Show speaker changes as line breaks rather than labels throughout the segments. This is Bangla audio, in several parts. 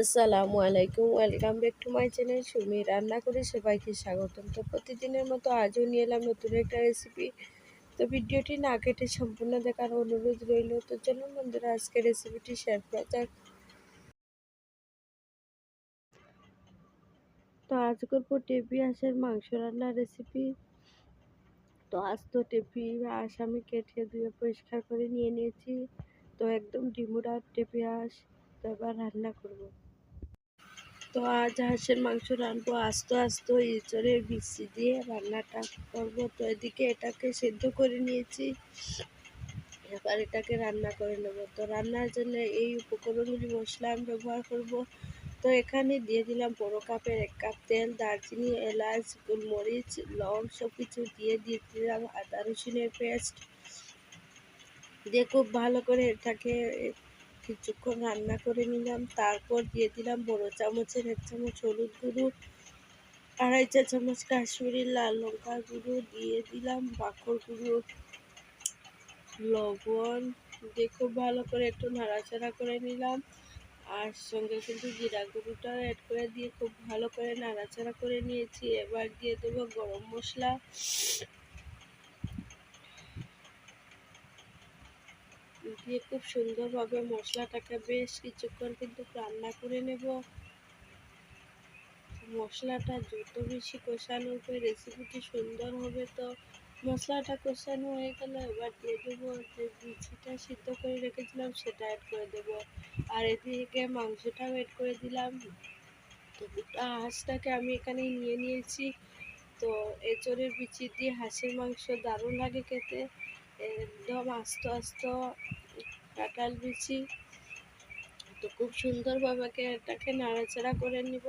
আসসালামু আলাইকুম, welcome back to my channel Sumi রান্না করে সবাইকে স্বাগতম। তো প্রতিদিনের মতো আজও নিয়ে এলাম নতুন একটা রেসিপি তো ভিডিওটি না কেটে সম্পূর্ণ দেখার অনুরোধ রইল। তো চলুন বন্ধুরা আজকে রেসিপিটি শেয়ার করা যাক। তো আজ করব টেপি হাঁসের মাংস রান্নার রেসিপি তো আজ তো টেপি হাঁস আমি কেটে ধুয়ে পরিষ্কার করে নিয়ে নিয়েছি। তো একদম ডিমুরা টেপি হাঁস। তো এবার রান্না করব। তো আজ হাঁসের মাংস রানবো আস্তে আস্তে ইঁচড়ের বিচি দিয়ে রান্নাটা করব। তো এদিকে এটাকে সেদ্ধ করে নিয়েছি। এবার এটাকে রান্না করে নেব। তো রান্নার জন্য এই উপকরণগুলি মশলা আমি ব্যবহার করব। তো এখানে দিয়ে দিলাম বড় কাপের এক কাপ তেল, দারচিনি, এলাচ, গোলমরিচ লং সব কিছু দিয়ে দিয়ে দিলাম আদা রসুনের পেস্ট। দিয়ে খুব ভালো করে এটাকে কিছুক্ষণ রান্না করে নিলাম, তারপর দিয়ে দিলাম বড় চামচের এক চামচ হলুদ গুঁড়ো, আড়াই চা চামচ কাশ্মীরি লাল লঙ্কা গুঁড়ো, দিয়ে দিলাম বাখর গুঁড়ো, লবণ দিয়ে খুব ভালো করে একটু নাড়াচাড়া করে নিলাম, আর সঙ্গে কিন্তু জিরা গুঁড়োটা অ্যাড করে দিয়ে খুব ভালো করে নাড়াচাড়া করে নিয়েছি, এবার দিয়ে দেবো গরম মশলা দিয়ে খুব সুন্দরভাবে মশলাটাকে বেশ কিছুক্ষণ কিন্তু রান্না করে নেব। মশলাটা যত বেশি কষানো হবে রেসিপিটি সুন্দর হবে তো। মশলাটা কষানো হয়ে গেল, এবার দিয়ে দেবো যে বিচিটা সিদ্ধ করে রেখেছিলাম, সেটা অ্যাড করে দেবো। আর এদিকে মাংসটাও অ্যাড করে দিলাম। তো হাঁসটাকে আমি এখানে নিয়ে নিয়েছি। তো এঁচড়ের বিচি দিয়ে হাঁসের মাংস দারুণ লাগে খেতে। একদম আস্ত আস্ত কাঁঠাল বিচি তো খুব সুন্দরভাবে এটাকে নাড়াচাড়া করে নিব।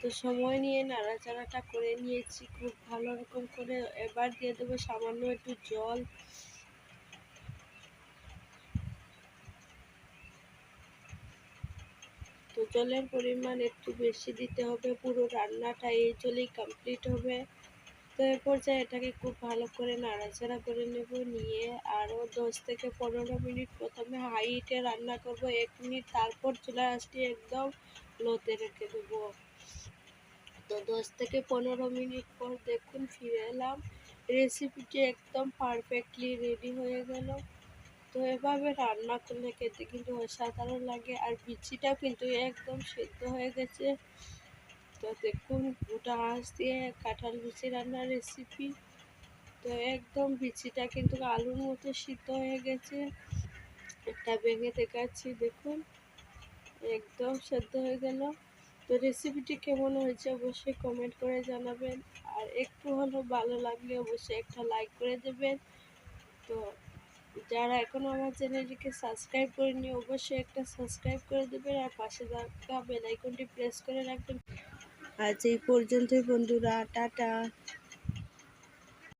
তো সময় নিয়ে নাড়াচাড়াটা করে নিয়েছি, খুব ভালো রকম করে। এবার দিয়ে দেবো সামান্য একটু জল। তো জলের পরিমাণ একটু বেশি দিতে হবে, পুরো রান্নাটা এই জলেই কমপ্লিট হবে। তো এ পর্যায়ে এটাকে খুব ভালো করে নাড়াচাড়া করে নেব, নিয়ে আরও দশ থেকে পনেরো মিনিট প্রথমে হাই হিটে রান্না করব। এক মিনিট তারপর চুলা আসটি একদম লোতে রেখে দেবো। তো দশ থেকে পনেরো মিনিট পর দেখুন ফিরে এলাম। রেসিপিটি একদম পারফেক্টলি রেডি হয়ে গেল। তো এভাবে রান্না করলে খেতে কিন্তু অসাধারণ লাগে। আর বিচিটাও কিন্তু একদম সেদ্ধ হয়ে গেছে। তো দেখুন, গোটা হাঁস দিয়ে কাঁঠাল বিচি রান্নার রেসিপি তো একদম বিচিটা কিন্তু আলুর মতো সিদ্ধ হয়ে গেছে। একটা ভেঙে দেখাচ্ছি, দেখুন। একদম সেদ্ধ হয়ে গেল। তো রেসিপিটি কেমন হয়েছে অবশ্যই কমেন্ট করে জানাবেন। আর একটু হলেও ভালো লাগলে অবশ্যই একটা লাইক করে দেবেন। তো যারা এখনও আমার চ্যানেলটিকে সাবস্ক্রাইব করেনি অবশ্যই একটা সাবস্ক্রাইব করে দেবেন। আর পাশে থাকা বেলাইকনটি প্রেস করে রাখবেন। আজ এই পর্যন্তই বন্ধুরা টাটা।